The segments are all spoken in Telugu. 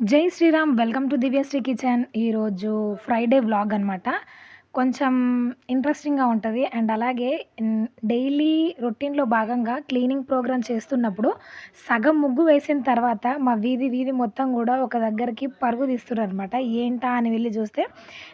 జై Sriram welcome to Divyashree kitchen. ఈరోజు ఫ్రైడే వ్లాగ్ అనమాట కొంచెం ఇంట్రెస్టింగ్గా ఉంటుంది. అండ్ అలాగే డైలీ రొటీన్లో భాగంగా క్లీనింగ్ ప్రోగ్రామ్ చేస్తున్నప్పుడు సగం ముగ్గు వేసిన తర్వాత మా వీధి వీధి మొత్తం కూడా ఒక దగ్గరికి పరుగు తీస్తున్నారు అనమాట ఏంటా అని వెళ్ళి చూస్తే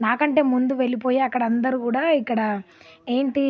నాకంటే ముందు వెళ్ళిపోయి అక్కడ అందరూ కూడా ఇక్కడ ఏంటి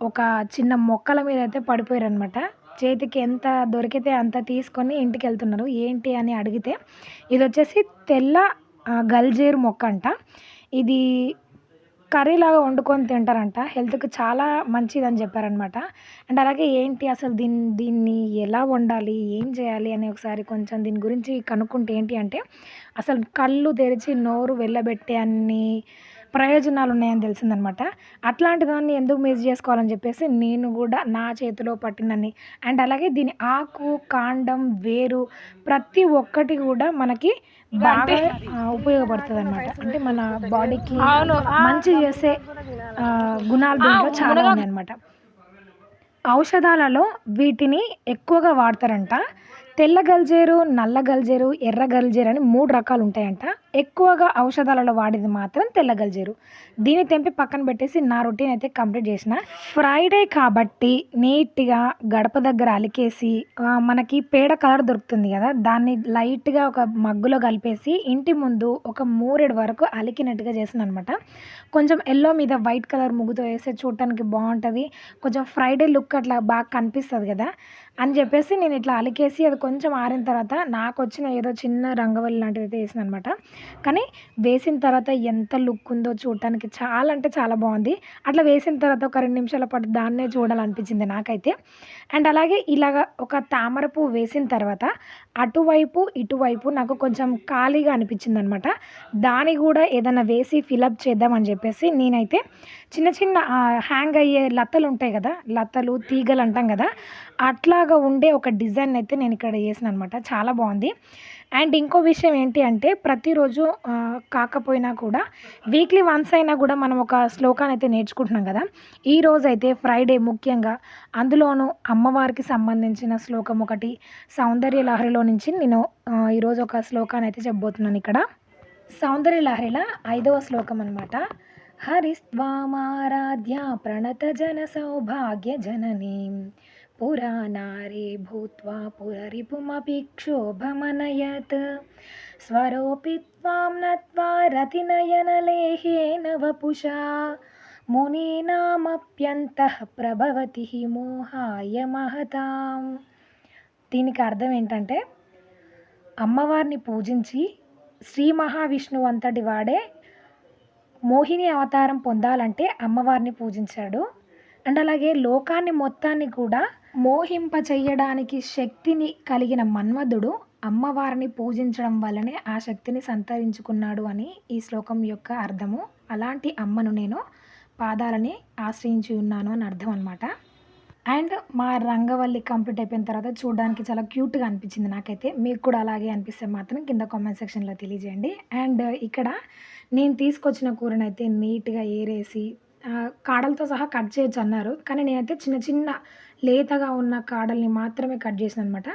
ఒక చిన్న మొక్కల మీద అయితే పడిపోయారు అనమాట చేతికి ఎంత దొరికితే అంత తీసుకొని ఇంటికి వెళ్తున్నారు ఏంటి అని అడిగితే ఇది వచ్చేసి తెల్ల గల్జేరు మొక్క అంట ఇది కర్రీలాగా వండుకొని తింటారంట. హెల్త్కి చాలా మంచిది అని చెప్పారనమాట అండ్ అలాగే ఏంటి అసలు దీన్ని దీన్ని ఎలా వండాలి ఏం చేయాలి అని ఒకసారి కొంచెం దీని గురించి కనుక్కుంటే ఏంటి అంటే అసలు కళ్ళు తెరిచి నోరు వెళ్ళబెట్టే అన్ని ప్రయోజనాలు ఉన్నాయని తెలిసిందనమాట. అట్లాంటి దాన్ని ఎందుకు మిస్ చేసుకోవాలని చెప్పేసి నేను కూడా నా చేతిలో పట్టినన్ని. అండ్ అలాగే దీని ఆకు కాండం వేరు ప్రతి ఒక్కటి కూడా మనకి బాగా ఉపయోగపడుతుంది అనమాట అంటే మన బాడీకి మంచి చేసే గుణాలు దీంట్లో చాలా ఉన్నాయి అనమాట ఔషధాలలో వీటిని ఎక్కువగా వాడతారంట. తెల్ల గల్జేరు నల్ల గల్జేరు ఎర్ర గల్జేరు అని మూడు రకాలు ఉంటాయంట ఎక్కువగా ఔషధాలలో వాడేది మాత్రం తెల్ల గల్జేరు. దీన్ని తెంపి పక్కన పెట్టేసి నా రొటీన్ అయితే కంప్లీట్ చేసిన. ఫ్రైడే కాబట్టి నీట్గా గడప దగ్గర అలికేసి మనకి పేడ కలర్ దొరుకుతుంది కదా దాన్ని లైట్గా ఒక మగ్గులో కలిపేసి ఇంటి ముందు ఒక మూరెడు వరకు అలికినట్టుగా చేసిన అనమాట కొంచెం ఎల్లో మీద వైట్ కలర్ ముగ్గుతో వేస్తే చూడటానికి బాగుంటుంది. కొంచెం ఫ్రైడే లుక్ అట్లా బాగా కనిపిస్తుంది కదా. అని చెప్పేసి నేను ఇట్లా అలికేసి అది కొంచెం ఆరిన తర్వాత నాకు వచ్చిన ఏదో చిన్న రంగవల్లి లాంటిది అయితే వేసిన అనమాట కానీ వేసిన తర్వాత ఎంత లుక్ ఉందో చూడటానికి చాలా అంటే చాలా బాగుంది. అట్లా వేసిన తర్వాత ఒక రెండు నిమిషాల పాటు దాన్నే చూడాలనిపించింది నాకైతే. అండ్ అలాగే ఇలాగ ఒక తామర పువ్వు వేసిన తర్వాత అటువైపు ఇటువైపు నాకు కొంచెం ఖాళీగా అనిపించింది అనమాట దాన్ని కూడా ఏదైనా వేసి ఫిలప్ చేద్దామని చెప్పేసి నేనైతే చిన్న చిన్న హ్యాంగ్ అయ్యే లతలు ఉంటాయి కదా లతలు తీగలు అంటాం కదా అట్లాగా ఉండే ఒక డిజైన్ అయితే నేను ఇక్కడ వేసిన అనమాట చాలా బాగుంది. అండ్ ఇంకో విషయం ఏంటి అంటే ప్రతిరోజు కాకపోయినా కూడా వీక్లీ వన్స్ అయినా కూడా మనం ఒక శ్లోకాన్ని అయితే నేర్చుకుంటున్నాం కదా. ఈ రోజైతే ఫ్రైడే ముఖ్యంగా అందులోనూ అమ్మవారికి సంబంధించిన శ్లోకం ఒకటి సౌందర్య లహరిలో నుంచి నేను ఈరోజు ఒక శ్లోకాన్ని అయితే చెప్పబోతున్నాను ఇక్కడ. సౌందర్య లహరిల ఐదవ శ్లోకం అనమాట హరిస్వామారాధ్య ప్రణత జన సౌభాగ్య జననీ. పురానారే భూత్వా పురరిపుమపి క్షోభమనయత్ స్వరోపి రతినయనలేహే నత్వా రతినయనలేహేన వపుషా మునీనామప్యంతః ప్రభవతి మోహాయ మహతాం దీనికి అర్థం ఏంటంటే అమ్మవారిని పూజించి శ్రీ మహావిష్ణువు అంతటి వాడే మోహిని అవతారం పొందాలంటే అమ్మవారిని పూజించాడు. అండ్ అలాగే లోకాన్ని మొత్తాన్ని కూడా మోహింపచేయడానికి శక్తిని కలిగిన మన్మధుడు అమ్మవారిని పూజించడం వల్లనే ఆ శక్తిని సంతరించుకున్నాడు అని ఈ శ్లోకం యొక్క అర్థము. అలాంటి అమ్మను నేను పాదాలని ఆశ్రయించి ఉన్నాను అని అర్థం అనమాట అండ్ మా రంగవల్లి కంప్లీట్ అయిపోయిన తర్వాత చూడడానికి చాలా క్యూట్గా అనిపించింది నాకైతే. మీకు కూడా అలాగే అనిపిస్తే మాత్రం కింద కామెంట్ సెక్షన్లో తెలియజేయండి. అండ్ ఇక్కడ నేను తీసుకొచ్చిన కూరనైతే నీట్గా ఏరేసి కాడలతో సహా కట్ చేయొచ్చు అన్నారు. కానీ నేనైతే చిన్న చిన్న లేతగా ఉన్న కాడల్ని మాత్రమే కట్ చేసిన అనమాట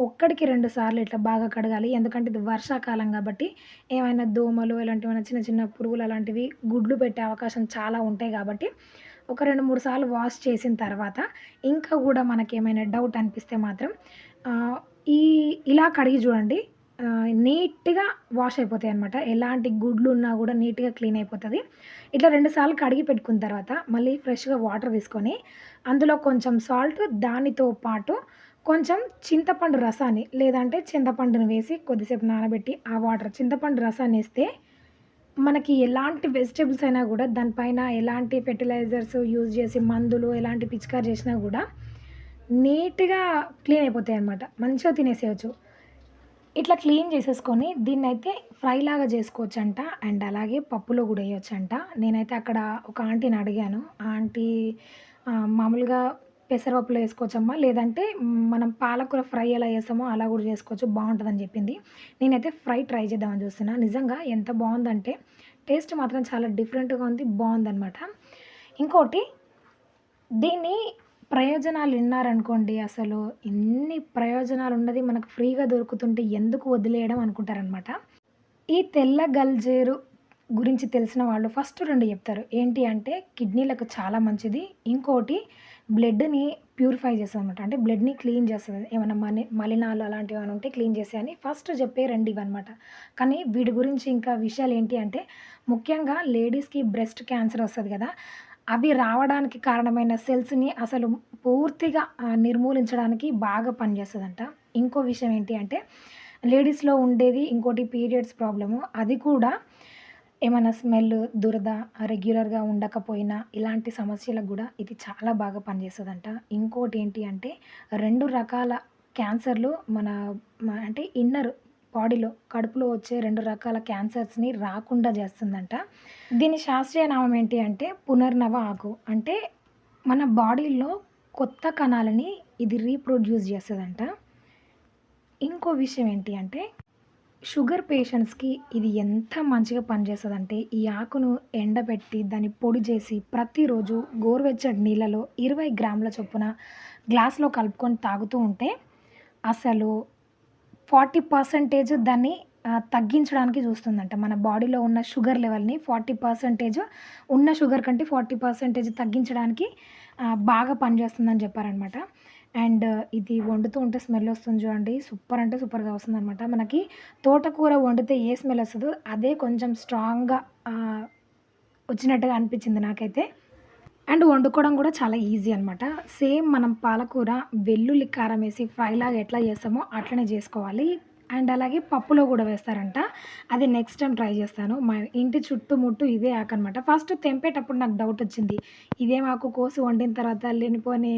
ఒక్కడికి రెండు సార్లు ఇట్లా బాగా కడగాలి. ఎందుకంటే ఇది వర్షాకాలం కాబట్టి ఏమైనా దోమలు ఇలాంటివి చిన్న చిన్న పురుగులు అలాంటివి గుడ్లు పెట్టే అవకాశం చాలా ఉంటాయి కాబట్టి ఒక రెండు మూడు సార్లు వాష్ చేసిన తర్వాత ఇంకా కూడా మనకి ఏమైనా డౌట్ అనిపిస్తే మాత్రం ఈ ఇలా కడిగి చూడండి. నీట్గా వాష్ అయిపోతాయి అనమాట ఎలాంటి గుడ్లు ఉన్నా కూడా నీట్గా క్లీన్ అయిపోతుంది. ఇట్లా రెండుసార్లు కడిగి పెట్టుకున్న తర్వాత మళ్ళీ ఫ్రెష్గా వాటర్ తీసుకొని అందులో కొంచెం సాల్ట్ దానితో పాటు కొంచెం చింతపండు రసాన్ని లేదంటే చింతపండుని వేసి కొద్దిసేపు నానబెట్టి ఆ వాటర్ చింతపండు రసాన్ని వేస్తే మనకి ఎలాంటి వెజిటేబుల్స్ అయినా కూడా దానిపైన ఎలాంటి ఫెర్టిలైజర్స్ యూజ్ చేసి మందులు ఎలాంటి పిచికారి చేసినా కూడా నీట్గా క్లీన్ అయిపోతాయి అన్నమాట. మంచిగా తినేసేయచ్చు. ఇట్లా క్లీన్ చేసేసుకొని దీన్ని అయితే ఫ్రై లాగా చేసుకోవచ్చు అంట అండ్ అలాగే పప్పులో కూడా వేయొచ్చు అంట నేనైతే అక్కడ ఒక ఆంటీని అడిగాను. ఆంటీ మామూలుగా పెసరపప్పులో వేసుకోవచ్చమ్మా? లేదంటే మనం పాలకూర ఫ్రై ఎలా చేస్తామో అలా కూడా చేసుకోవచ్చు బాగుంటుందని చెప్పింది. నేనైతే ఫ్రై ట్రై చేద్దామని చూస్తున్నా. నిజంగా ఎంత బాగుందంటే టేస్ట్ మాత్రం చాలా డిఫరెంట్గా ఉంది బాగుందనమాట ఇంకోటి దీన్ని ప్రయోజనాలు విన్నారనుకోండి అసలు ఎన్ని ప్రయోజనాలు ఉన్నది మనకు ఫ్రీగా దొరుకుతుంటే ఎందుకు వదిలేయడం అనుకుంటారనమాట. ఈ తెల్ల గల్జేరు గురించి తెలిసిన వాళ్ళు ఫస్ట్ రెండు చెప్తారు. ఏంటి అంటే కిడ్నీలకు చాలా మంచిది. ఇంకోటి బ్లడ్ని ప్యూరిఫై చేస్తుంది అనమాట అంటే బ్లడ్ని క్లీన్ చేస్తుంది. ఏమైనా మని మలినాలు అలాంటివి ఏమైనా ఉంటే క్లీన్ చేసేయని ఫస్ట్ చెప్పే రెండు ఇవన్నమాట. కానీ వీటి గురించి ఇంకా విషయాలు ఏంటి అంటే ముఖ్యంగా లేడీస్కి బ్రెస్ట్ క్యాన్సర్ వస్తుంది కదా. అవి రావడానికి కారణమైన సెల్స్ని అసలు పూర్తిగా నిర్మూలించడానికి బాగా పనిచేస్తుందంట. ఇంకో విషయం ఏంటి అంటే లేడీస్లో ఉండేది ఇంకోటి పీరియడ్స్ ప్రాబ్లము. అది కూడా ఏమైనా స్మెల్ దురద రెగ్యులర్గా ఉండకపోయినా ఇలాంటి సమస్యలకు కూడా ఇది చాలా బాగా పనిచేస్తుందంట. ఇంకోటి ఏంటి అంటే రెండు రకాల క్యాన్సర్లు మన అంటే ఇన్నర్ బాడీలో కడుపులో వచ్చే రెండు రకాల క్యాన్సర్స్ని రాకుండా చేస్తుందంట. దీని శాస్త్రీయ నామం ఏంటి అంటే పునర్నవ ఆకు అంటే మన బాడీలో కొత్త కణాలని ఇది రీప్రొడ్యూస్ చేస్తుందంట. ఇంకో విషయం ఏంటి అంటే షుగర్ పేషెంట్స్కి ఇది ఎంత మంచిగా పనిచేస్తుందంటే ఈ ఆకును ఎండబెట్టి దాన్ని పొడి చేసి ప్రతిరోజు గోరువెచ్చటి నీళ్ళలో ఇరవై గ్రాముల చొప్పున గ్లాస్లో కలుపుకొని తాగుతూ ఉంటే అసలు ఫార్టీ పర్సెంటేజ్ దాన్ని తగ్గించడానికి చూస్తుందంట. మన బాడీలో ఉన్న షుగర్ లెవెల్ని ఫార్టీ పర్సెంటేజ్ ఉన్న షుగర్ కంటే ఫార్టీ పర్సెంటేజ్ తగ్గించడానికి బాగా పనిచేస్తుందని చెప్పారనమాట. అండ్ ఇది వండుతూ ఉంటే స్మెల్ వస్తుంది చూడండి. సూపర్ అంటే సూపర్గా వస్తుంది అనమాట మనకి తోటకూర వండితే ఏ స్మెల్ వస్తుందో అదే కొంచెం స్ట్రాంగ్గా వచ్చినట్టుగా అనిపించింది నాకైతే. అండ్ వండుకోవడం కూడా చాలా ఈజీ అనమాట సేమ్ మనం పాలకూర వెల్లుల్లి కారం వేసి ఫ్రైలాగా ఎట్లా చేస్తామో అట్లనే చేసుకోవాలి. అండ్ అలాగే పప్పులో కూడా వేస్తారంట. అది నెక్స్ట్ టైం ట్రై చేస్తాను. మా ఇంటి చుట్టుముట్టు ఇదే ఆకు అనమాట ఫస్ట్ తెంపేటప్పుడు నాకు డౌట్ వచ్చింది. ఇదే మాకు కోసి వండిన తర్వాత లేనిపోని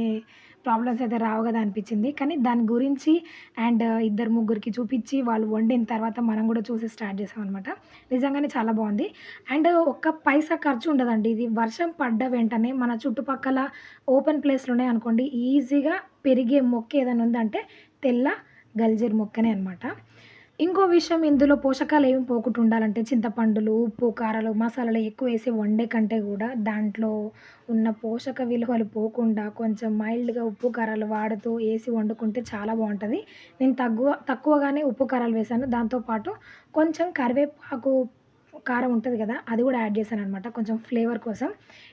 ప్రాబ్లమ్స్ అయితే రావు కదా అనిపించింది. కానీ దాని గురించి అండ్ ఇద్దరు ముగ్గురికి చూపించి వాళ్ళు వండిన తర్వాత మనం కూడా చూసి స్టార్ట్ చేసాం అనమాట నిజంగానే చాలా బాగుంది. అండ్ ఒక్క పైసా ఖర్చు ఉండదండి. ఇది వర్షం పడ్డ వెంటనే మన చుట్టుపక్కల ఓపెన్ ప్లేస్లు ఉన్నాయి అనుకోండి ఈజీగా పెరిగే మొక్క ఏదైనా ఉందంటే తెల్ల గల్జీర్ మొక్కనే అనమాట ఇంకో విషయం ఇందులో పోషకాలు ఏమి పోకుండా ఉండాలంటే చింతపండులు ఉప్పు కారాలు మసాలాలు ఎక్కువ వేసి వండే కంటే కూడా దాంట్లో ఉన్న పోషక విలువలు పోకుండా కొంచెం మైల్డ్గా ఉప్పు కారాలు వాడుతూ వేసి వండుకుంటే చాలా బాగుంటుంది. నేను తక్కువ తక్కువగానే ఉప్పు కారాలు వేసాను. దాంతోపాటు కొంచెం కరివేపాకు కారం ఉంటుంది కదా అది కూడా యాడ్ చేశాను అనమాట కొంచెం ఫ్లేవర్ కోసం.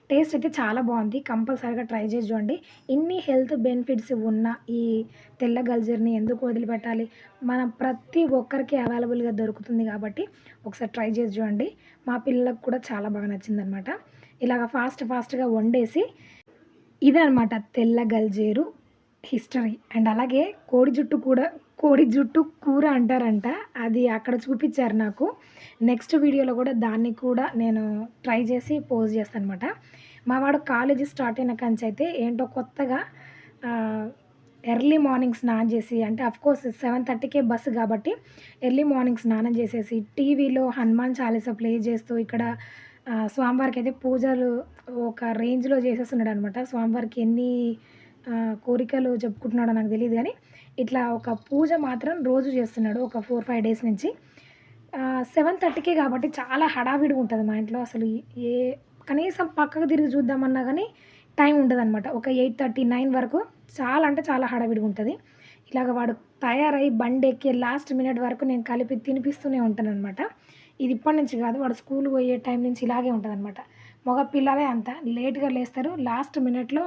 టేస్ట్ అయితే చాలా బాగుంది. కంపల్సరీగా ట్రై చేసి చూడండి. ఇన్ని హెల్త్ బెనిఫిట్స్ ఉన్న ఈ తెల్ల గల్జర్ని ఎందుకు వదిలిపెట్టాలి? మన ప్రతి ఒక్కరికి అవైలబుల్గా దొరుకుతుంది కాబట్టి ఒకసారి ట్రై చేసి చూడండి. మా పిల్లలకు కూడా చాలా బాగా నచ్చిందనమాట ఇలాగ ఫాస్ట్ ఫాస్ట్గా వండేసి ఇదనమాట తెల్ల గల్జేరు హిస్టరీ. అండ్ అలాగే కోడి జుట్టు కూడా కోడి జుట్టు కూర అంటారంట. అది అక్కడ చూపించారు నాకు. నెక్స్ట్ వీడియోలో కూడా దాన్ని కూడా నేను ట్రై చేసి పోస్ట్ చేస్తాను అనమాట మా వాడు కాలేజీ స్టార్ట్ అయిన కంచి అయితే ఏంటో కొత్తగా ఎర్లీ మార్నింగ్ స్నానం చేసి అంటే కోర్స్ సెవెన్ థర్టీకే బస్సు కాబట్టి ఎర్లీ మార్నింగ్ స్నానం చేసేసి టీవీలో హనుమాన్ చాలీసా ప్లే చేస్తూ ఇక్కడ స్వామివారికి అయితే పూజలు ఒక రేంజ్లో చేసేస్తున్నాడు అనమాట స్వామివారికి ఎన్ని కోరికలు చెప్పుకుంటున్నాడో నాకు తెలియదు కానీ ఇట్లా ఒక పూజ మాత్రం రోజు చేస్తున్నాడు ఒక ఫోర్ ఫైవ్ డేస్ నుంచి. సెవెన్ థర్టీకే కాబట్టి చాలా హడావిడిగా ఉంటుంది మా ఇంట్లో. అసలు ఏ కనీసం పక్కకు తిరిగి చూద్దామన్నా కానీ టైం ఉండదు అనమాట ఒక ఎయిట్ థర్టీ నైన్ వరకు చాలా అంటే చాలా హడావిడిగా ఉంటుంది. ఇలాగ వాడు తయారై బండి ఎక్కే లాస్ట్ మినిట్ వరకు నేను కలిపి తినిపిస్తూనే ఉంటాను అనమాట ఇది ఇప్పటి నుంచి కాదు వాడు స్కూల్ పోయే టైం నుంచి ఇలాగే ఉంటుంది అనమాట మగ పిల్లలే అంత లేట్గా లేస్తారు. లాస్ట్ మినిట్లో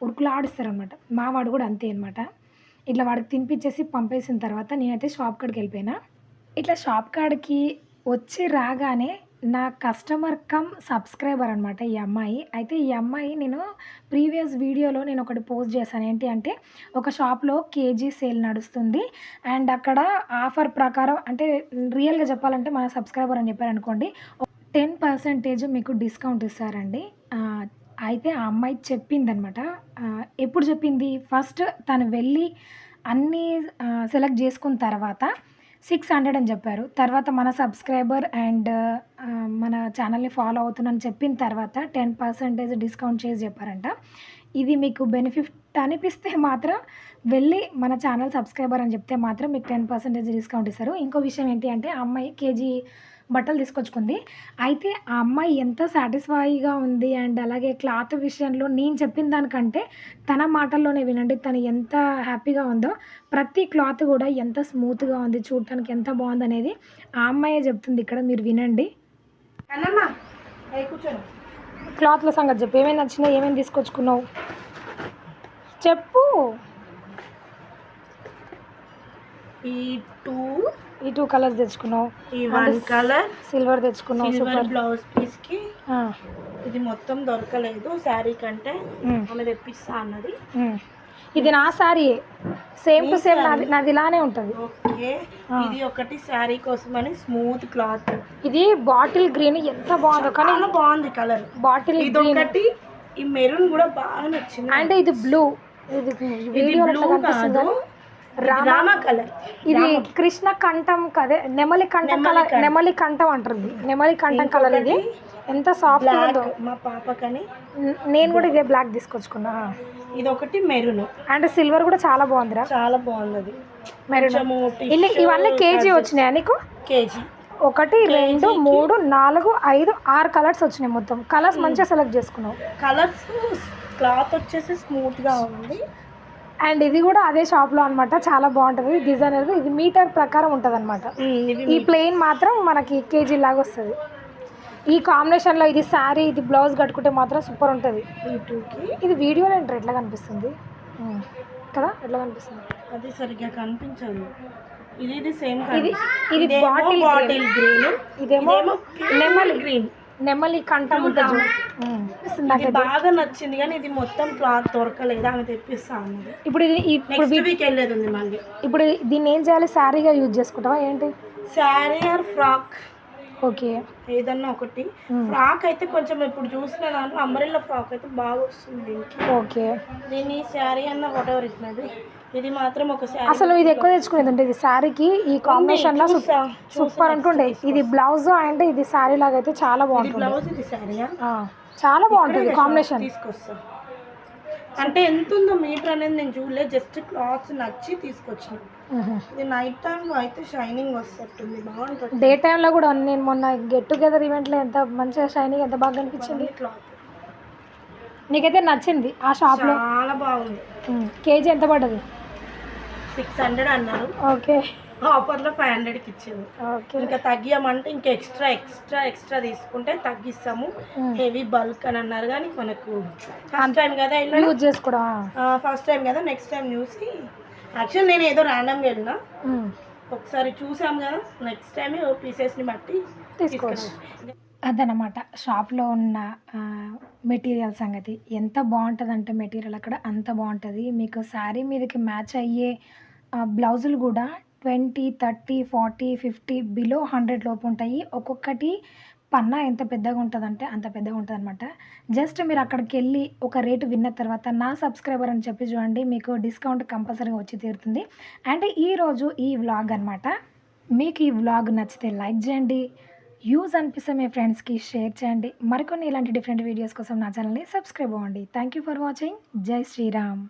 ఉరుకులు ఆడిస్తారు అనమాట మా వాడు కూడా అంతే అనమాట ఇట్లా వాడికి తినిపించేసి పంపేసిన తర్వాత నేనైతే షాప్ కాడికి వెళ్ళిపోయినా. ఇట్లా షాప్ కాడికి వచ్చి రాగానే నా కస్టమర్ కమ్ సబ్స్క్రైబర్ అనమాట ఈ అమ్మాయి. అయితే ఈ అమ్మాయి నేను ప్రీవియస్ వీడియోలో నేను ఒకటి పోస్ట్ చేశాను. ఏంటి అంటే ఒక షాప్లో కేజీ సేల్ నడుస్తుంది. అండ్ అక్కడ ఆఫర్ ప్రకారం అంటే రియల్గా చెప్పాలంటే మన సబ్స్క్రైబర్ అని చెప్పారు అనుకోండి టెన్ పర్సెంటేజ్ మీకు డిస్కౌంట్ ఇస్తారండి. అయితే ఆ అమ్మాయి చెప్పిందనమాట ఎప్పుడు చెప్పింది? ఫస్ట్ తను వెళ్ళి అన్నీ సెలెక్ట్ చేసుకున్న తర్వాత సిక్స్ హండ్రెడ్ అని చెప్పారు. తర్వాత మన సబ్స్క్రైబర్ అండ్ మన ఛానల్ని ఫాలో అవుతున్నాను చెప్పిన తర్వాత టెన్ పర్సెంటేజ్ డిస్కౌంట్ చేసి చెప్పారంట. ఇది మీకు బెనిఫిట్ అనిపిస్తే మాత్రం వెళ్ళి మన ఛానల్ సబ్స్క్రైబర్ అని చెప్తే మాత్రం మీకు టెన్ పర్సెంటేజ్ డిస్కౌంట్ ఇస్తారు. ఇంకో విషయం ఏంటి అంటే అమ్మాయి కేజీ బట్టలు తీసుకొచ్చుకుంది. అయితే ఆ అమ్మాయి ఎంత సాటిస్ఫైగా ఉంది అండ్ అలాగే క్లాత్ విషయంలో నేను చెప్పిన దానికంటే తన మాటల్లోనే వినండి తను ఎంత హ్యాపీగా ఉందో ప్రతి క్లాత్ కూడా ఎంత స్మూత్గా ఉంది చూడటానికి ఎంత బాగుంది అనేది ఆ అమ్మాయే చెప్తుంది. ఇక్కడ మీరు వినండి. క్లాత్ల సంగతి చెప్పు. ఏమేమి నచ్చినాయి ఏమేమి తీసుకొచ్చుకున్నావు? చెప్పు. ఈ టూ ఈ టూ కలర్స్ తెచ్చుకున్నావు. ఈ వన్ కలర్ సిల్వర్ తెచ్చుకున్నావు సూపర్ బ్లౌజ్ పీస్కి ఇది మొత్తం దొరకలేదు. శారీ కంటే ఆమె తెప్పిస్తా అన్నది. ఇది నా శారీ. Same to same? నాది నాది ఇలానే ఉంటుంది. ఓకే. ఇది ఒకటి శారీ కోసమని స్మూత్ క్లాత్. ఇది బాటిల్ గ్రీన్ ఎంత బాగుందో. కానీ బాగుంది కలర్. బాటిల్ ఇది ఒకటి ఈ మెరూన్ కూడా బాగా నచ్చింది. అంటే ఇది బ్లూ. ఇది బ్లూ కనిపిస్తుంది. కాదు. రామ కలర్. ఇది కృష్ణ కంఠం కదే నెమలి కంఠం కలర్. నెమలి కంఠం అంటారు ఇది. నెమలి కంఠం కలర్ ఇది. ఎంత సాఫ్ట్ ఉందో. మా పాపకని. నేను కూడా ఇదే బ్లాక్ తీసుకొచ్చుకున్నా. ఇది ఒకటి మెరూన్. అండ్ సిల్వర్ కూడా చాలా బాగుందిరా. చాలా బాగుంది మెరూన్. ఇన్ని ఇవన్నీ కేజీ వచ్చినాయా నీకు? కేజీ. ఒకటి రెండు మూడు నాలుగు ఐదు ఆరు కలర్స్ వచ్చినాయి మొత్తం. కలర్స్ మంచిగా సెలెక్ట్ చేసుకున్నావు. కలర్స్ క్లాత్ వచ్చేసి స్మూత్గా ఉంది. అండ్ ఇది కూడా అదే షాప్లో అనమాట చాలా బాగుంటుంది. డిజైన్ అనేది ఇది మీటర్ ప్రకారం ఉంటుంది అనమాట ఈ ప్లెయిన్ మాత్రం మనకి కేజీ లాగా వస్తుంది. ఈ కాంబినేషన్లో ఇది శారీ ఇది బ్లౌజ్ కట్టుకుంటే మాత్రం సూపర్ ఉంటుంది. ఇది వీడియోలో ఏంటో ఎట్లా కనిపిస్తుంది. కదా ఎట్లా కనిపిస్తుంది? అది సరిగ్గా కనిపించదు. ఇది ఇది సేమ్ ఇది ఇది బాటిల్ బాటిల్ గ్రీన్ ఇదేమో నెమలి గ్రీన్ నెమలి కంఠం ఉంటుంది. బాగా నచ్చింది కానీ ఇది మొత్తం క్లాత్ దొరకలేదు. ఆమె తెప్పిస్తా ఇప్పుడు ఇది ఇప్పుడు వీక్ వెళ్ళేది ఉంది మళ్ళీ. ఇప్పుడు దీన్ని ఏం చేయాలి? శారీగా యూజ్ చేసుకుంటావా? ఏంటి? Sari or frock? ఓకే. ఏదన్నా ఒకటి. ఫ్రాక్ అయితే కొంచెం ఇప్పుడు చూసిన దాంట్లో అంబరిల్లా ఫ్రాక్ అయితే బాగా వస్తుంది దీనికి. ఓకే. దీన్ని శారీ అన్న వాట్ ఎవర్ ఇచ్చినది. ఇది మాత్రం ఒక శారీ. అసలు ఇది ఎక్కువ తెచ్చుకునేది ఉంటుంది ఇది శారీకి ఈ కాంబినేషన్లో సూపర్ అంటుండే ఇది బ్లౌజ్ అంటే ఇది శారీ లాగా అయితే చాలా బాగుంటుంది. బ్లౌజ్ ఇది శారీయా ఆ, చాలా బాగుంటుంది కాంబినేషన్ తీసుకొస్తా. అంటే ఎంత ఉందో మీటర్ అనేది నేను చూడలేదు జస్ట్ క్లాత్స్ నచ్చి తీసుకొచ్చిన. ఇది నైట్ టైంలో అయితే షైనింగ్ వస్తుంది బాగుంటుంది డే టైంలో కూడా నేను మొన్న గెట్ టుగెదర్ ఈవెంట్లో ఎంత మంచిగా షైనింగ్ ఎంత బాగా కనిపించింది క్లాత్ నీకైతే నచ్చింది ఆ షాప్లో చాలా బాగుంది. కేజీ ఎంత పడ్డది? సిక్స్ హండ్రెడ్ అన్నారు. ఓకే. ఆఫర్లో ఫైవ్ హండ్రెడ్కి ఇచ్చింది. ఓకే. ఇంకా తగ్గియమంటే ఇంకా ఎక్స్ట్రా ఎక్స్ట్రా ఎక్స్ట్రా తీసుకుంటే తగ్గిస్తాము. హెవీ బల్క్ అని అన్నారు కానీ మనకు ఫస్ట్ టైం కదా యూజ్ చేసుకోవడం ఫస్ట్ టైం కదా నెక్స్ట్ టైం చూసి యాక్చువల్ నేను ఏదో ర్యాండమ్గా వెళ్ళినా. ఒకసారి చూసాం కదా నెక్స్ట్ టైం పీసెస్ని బట్టి తీసుకోవచ్చు. అదనమాట షాప్లో ఉన్న మెటీరియల్ సంగతి. ఎంత బాగుంటుంది అంటే మెటీరియల్ అక్కడ అంత బాగుంటుంది. మీకు శారీ మీదకి మ్యాచ్ అయ్యే బ్లౌజులు కూడా twenty thirty forty fifty below hundred లోపు ఉంటాయి. ఒక్కొక్కటి పన్నా ఎంత పెద్దగా ఉంటుందంటే అంత పెద్దగా ఉంటుంది అనమాట జస్ట్ మీరు అక్కడికి వెళ్ళి ఒక రేటు విన్న తర్వాత నా సబ్స్క్రైబర్ అని చెప్పి చూడండి మీకు డిస్కౌంట్ కంపల్సరీగా వచ్చి తీరుతుంది. అండ్ ఈరోజు ఈ వ్లాగ్ అనమాట మీకు ఈ వ్లాగ్ నచ్చితే లైక్ చేయండి యూజ్ అనిపిస్తే మీ ఫ్రెండ్స్కి షేర్ చేయండి. మరికొన్ని ఇలాంటి డిఫరెంట్ వీడియోస్ కోసం నా ఛానల్ని సబ్స్క్రైబ్ అవ్వండి. Thank you for watching. జై శ్రీరామ్.